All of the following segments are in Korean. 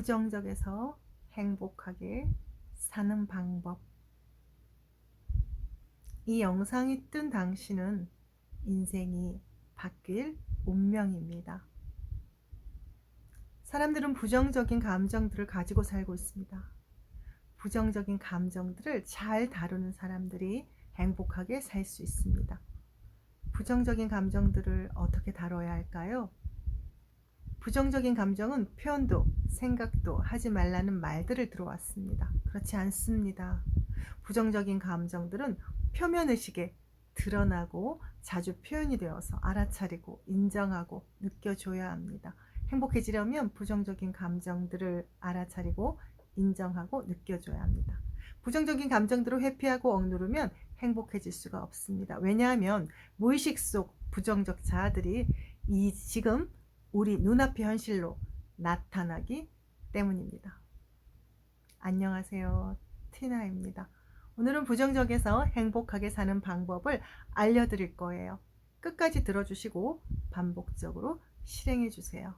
부정적에서 행복하게 사는 방법. 이 영상이 뜬 당시는 인생이 바뀔 운명입니다. 사람들은 부정적인 감정들을 가지고 살고 있습니다. 부정적인 감정들을 잘 다루는 사람들이 행복하게 살 수 있습니다. 부정적인 감정들을 어떻게 다뤄야 할까요? 부정적인 감정은 표현도 생각도 하지 말라는 말들을 들어왔습니다. 그렇지 않습니다. 부정적인 감정들은 표면 의식에 드러나고 자주 표현이 되어서 알아차리고 인정하고 느껴줘야 합니다. 행복해지려면 부정적인 감정들을 알아차리고 인정하고 느껴줘야 합니다. 부정적인 감정들을 회피하고 억누르면 행복해질 수가 없습니다. 왜냐하면 무의식 속 부정적 자아들이 이 지금 우리 눈앞의 현실로 나타나기 때문입니다. 안녕하세요. 티나입니다. 오늘은 부정적에서 행복하게 사는 방법을 알려드릴 거예요. 끝까지 들어주시고 반복적으로 실행해 주세요.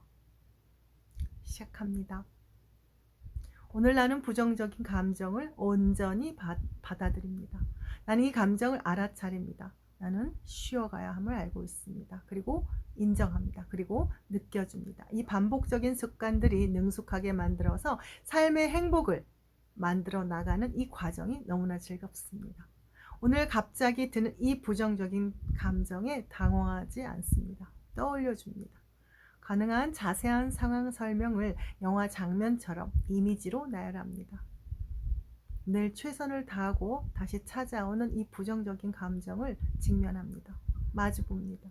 시작합니다. 오늘 나는 부정적인 감정을 온전히 받, 받아들입니다. 나는 이 감정을 알아차립니다. 나는 쉬어가야 함을 알고 있습니다. 그리고 인정합니다. 그리고 느껴줍니다. 이 반복적인 습관들이 능숙하게 만들어서 삶의 행복을 만들어 나가는 이 과정이 너무나 즐겁습니다. 오늘 갑자기 드는 이 부정적인 감정에 당황하지 않습니다. 떠올려 줍니다. 가능한 자세한 상황 설명을 영화 장면처럼 이미지로 나열합니다. 늘 최선을 다하고 다시 찾아오는 이 부정적인 감정을 직면합니다. 마주 봅니다.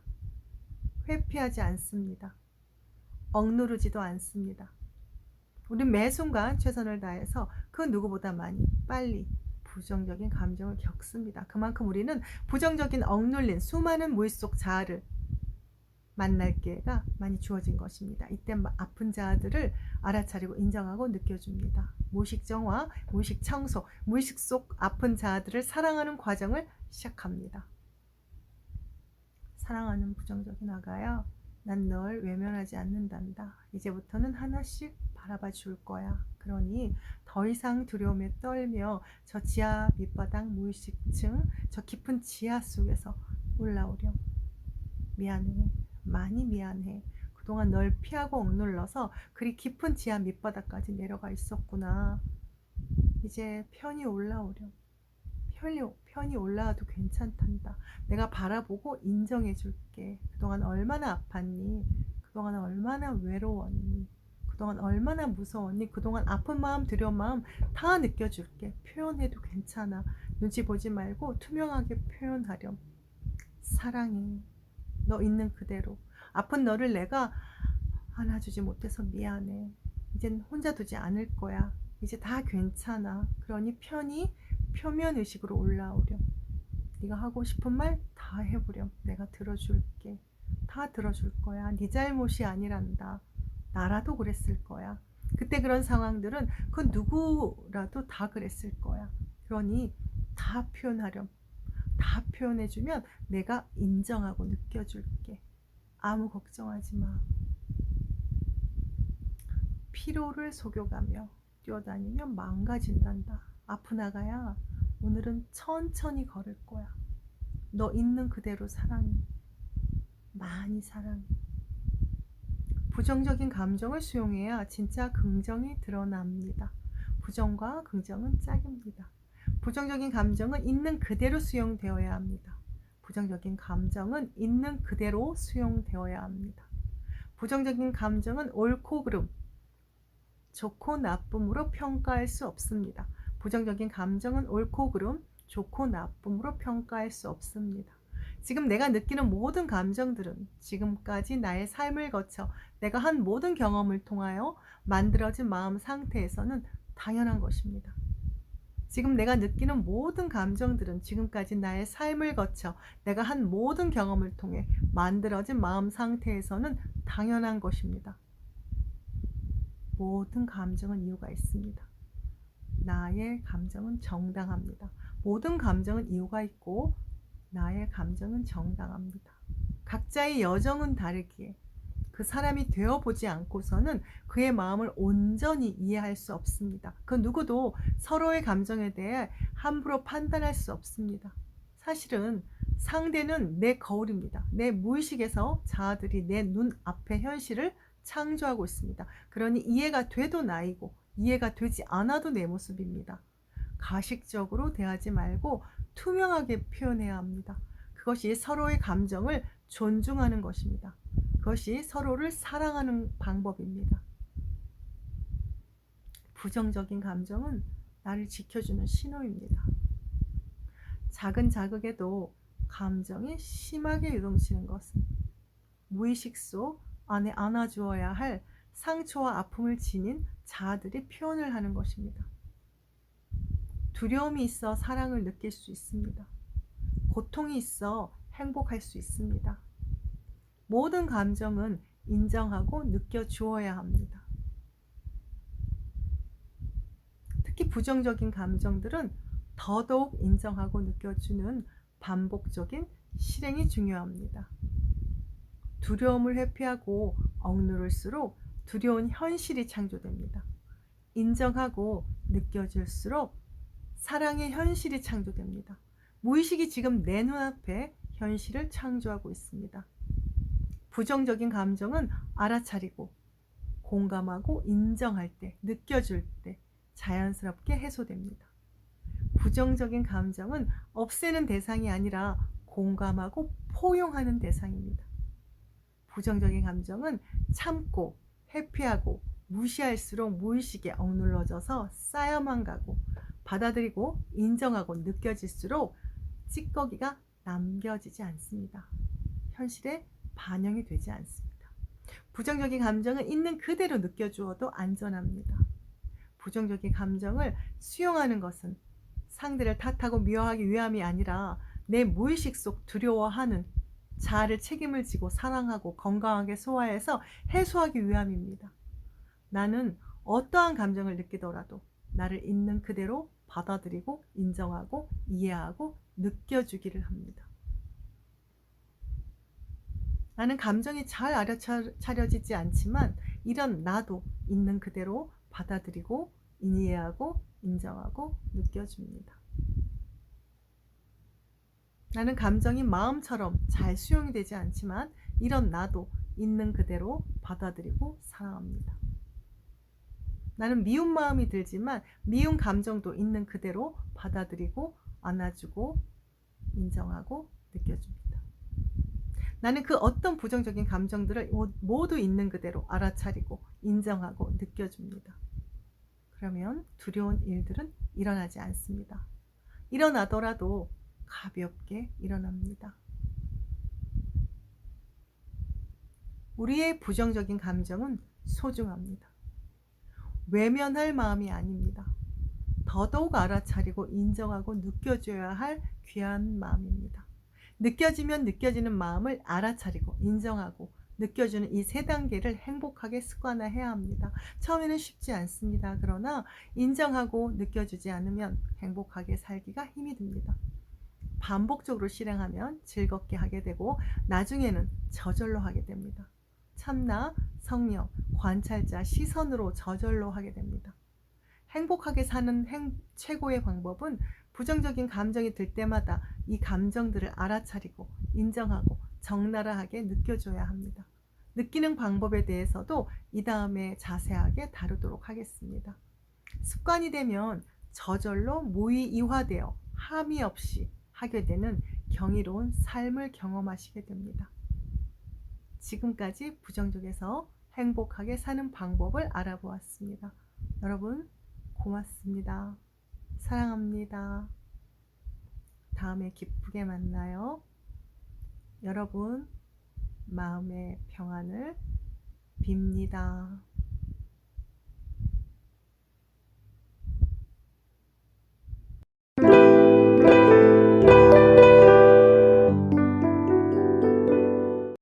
회피하지 않습니다. 억누르지도 않습니다. 우린 매 순간 최선을 다해서 그 누구보다 많이 빨리 부정적인 감정을 겪습니다. 그만큼 우리는 부정적인 억눌린 수많은 무의 속 자아를 만날 기회가 많이 주어진 것입니다. 이때 아픈 자아들을 알아차리고 인정하고 느껴줍니다. 무의식 정화, 무의식 청소, 무의식 속 아픈 자아들을 사랑하는 과정을 시작합니다. 사랑하는 부정적인 아가야, 난 널 외면하지 않는단다. 이제부터는 하나씩 바라봐 줄 거야. 그러니 더 이상 두려움에 떨며 저 지하 밑바닥 무의식층, 저 깊은 지하 속에서 올라오렴. 미안해. 많이 미안해. 그동안 널 피하고 억눌러서 그리 깊은 지하 밑바닥까지 내려가 있었구나. 이제 편히 올라오렴. 편히, 편히 올라와도 괜찮단다. 내가 바라보고 인정해 줄게. 그동안 얼마나 아팠니? 그동안 얼마나 외로웠니? 그동안 얼마나 무서웠니? 그동안 아픈 마음, 두려운 마음 다 느껴줄게. 표현해도 괜찮아. 눈치 보지 말고 투명하게 표현하렴. 사랑해. 너 있는 그대로. 아픈 너를 내가 안아주지 못해서 미안해. 이젠 혼자 두지 않을 거야. 이제 다 괜찮아. 그러니 편히 표면 의식으로 올라오렴. 네가 하고 싶은 말 다 해보렴. 내가 들어줄게. 다 들어줄 거야. 네 잘못이 아니란다. 나라도 그랬을 거야. 그때 그런 상황들은 그 누구라도 다 그랬을 거야. 그러니 다 표현하렴. 다 표현해주면 내가 인정하고 느껴줄게. 아무 걱정하지 마. 피로를 속여가며 뛰어다니면 망가진단다. 아픈 아가야, 오늘은 천천히 걸을 거야. 너 있는 그대로 사랑해. 많이 사랑해. 부정적인 감정을 수용해야 진짜 긍정이 드러납니다. 부정과 긍정은 짝입니다. 부정적인 감정은 있는 그대로 수용되어야 합니다. 부정적인 감정은 있는 그대로 수용되어야 합니다. 부정적인 감정은 옳고 그름, 좋고 나쁨으로 평가할 수 없습니다. 부정적인 감정은 옳고 그름, 좋고 나쁨으로 평가할 수 없습니다. 지금 내가 느끼는 모든 감정들은 지금까지 나의 삶을 거쳐 내가 한 모든 경험을 통하여 만들어진 마음 상태에서는 당연한 것입니다. 지금 내가 느끼는 모든 감정들은 지금까지 나의 삶을 거쳐 내가 한 모든 경험을 통해 만들어진 마음 상태에서는 당연한 것입니다. 모든 감정은 이유가 있습니다. 나의 감정은 정당합니다. 모든 감정은 이유가 있고 나의 감정은 정당합니다. 각자의 여정은 다르기에 그 사람이 되어 보지 않고서는 그의 마음을 온전히 이해할 수 없습니다. 그 누구도 서로의 감정에 대해 함부로 판단할 수 없습니다. 사실은 상대는 내 거울입니다. 내 무의식에서 자아들이 내 눈 앞의 현실을 창조하고 있습니다. 그러니 이해가 돼도 나이고 이해가 되지 않아도 내 모습입니다. 가식적으로 대하지 말고 투명하게 표현해야 합니다. 그것이 서로의 감정을 존중하는 것입니다. 그것이 서로를 사랑하는 방법입니다. 부정적인 감정은 나를 지켜주는 신호입니다. 작은 자극에도 감정이 심하게 유동치는 것은 무의식 속 안에 안아주어야 할 상처와 아픔을 지닌 자아들이 표현을 하는 것입니다. 두려움이 있어 사랑을 느낄 수 있습니다. 고통이 있어 행복할 수 있습니다. 모든 감정은 인정하고 느껴주어야 합니다. 특히 부정적인 감정들은 더더욱 인정하고 느껴주는 반복적인 실행이 중요합니다. 두려움을 회피하고 억누를수록 두려운 현실이 창조됩니다. 인정하고 느껴질수록 사랑의 현실이 창조됩니다. 무의식이 지금 내 눈앞에 현실을 창조하고 있습니다. 부정적인 감정은 알아차리고 공감하고 인정할 때, 느껴줄 때 자연스럽게 해소됩니다. 부정적인 감정은 없애는 대상이 아니라 공감하고 포용하는 대상입니다. 부정적인 감정은 참고 회피하고 무시할수록 무의식에 억눌러져서 쌓여만 가고 받아들이고 인정하고 느껴질수록 찌꺼기가 남겨지지 않습니다. 현실에 반영이 되지 않습니다. 부정적인 감정은 있는 그대로 느껴주어도 안전합니다. 부정적인 감정을 수용하는 것은 상대를 탓하고 미워하기 위함이 아니라 내 무의식 속 두려워하는 자아를 책임을 지고 사랑하고 건강하게 소화해서 해소하기 위함입니다. 나는 어떠한 감정을 느끼더라도 나를 있는 그대로 받아들이고 인정하고 이해하고 느껴주기를 합니다. 나는 감정이 잘 알아차려지지 않지만 이런 나도 있는 그대로 받아들이고 이해하고 인정하고 느껴줍니다. 나는 감정이 마음처럼 잘 수용이 되지 않지만 이런 나도 있는 그대로 받아들이고 사랑합니다. 나는 미운 마음이 들지만 미운 감정도 있는 그대로 받아들이고 안아주고 인정하고 느껴줍니다. 나는 그 어떤 부정적인 감정들을 모두 있는 그대로 알아차리고 인정하고 느껴줍니다. 그러면 두려운 일들은 일어나지 않습니다. 일어나더라도 가볍게 일어납니다. 우리의 부정적인 감정은 소중합니다. 외면할 마음이 아닙니다. 더더욱 알아차리고 인정하고 느껴줘야 할 귀한 마음입니다. 느껴지면 느껴지는 마음을 알아차리고 인정하고 느껴주는 이 세 단계를 행복하게 습관화해야 합니다. 처음에는 쉽지 않습니다. 그러나 인정하고 느껴주지 않으면 행복하게 살기가 힘이 듭니다. 반복적으로 실행하면 즐겁게 하게 되고 나중에는 저절로 하게 됩니다. 참나, 성령, 관찰자, 시선으로 저절로 하게 됩니다. 행복하게 사는 행, 최고의 방법은 부정적인 감정이 들 때마다 이 감정들을 알아차리고 인정하고 적나라하게 느껴줘야 합니다. 느끼는 방법에 대해서도 이 다음에 자세하게 다루도록 하겠습니다. 습관이 되면 저절로 무의이화되어 함이 없이 하게 되는 경이로운 삶을 경험하시게 됩니다. 지금까지 부정적에서 행복하게 사는 방법을 알아보았습니다. 여러분 고맙습니다. 사랑합니다. 다음에 기쁘게 만나요. 여러분, 마음의 평안을 빕니다.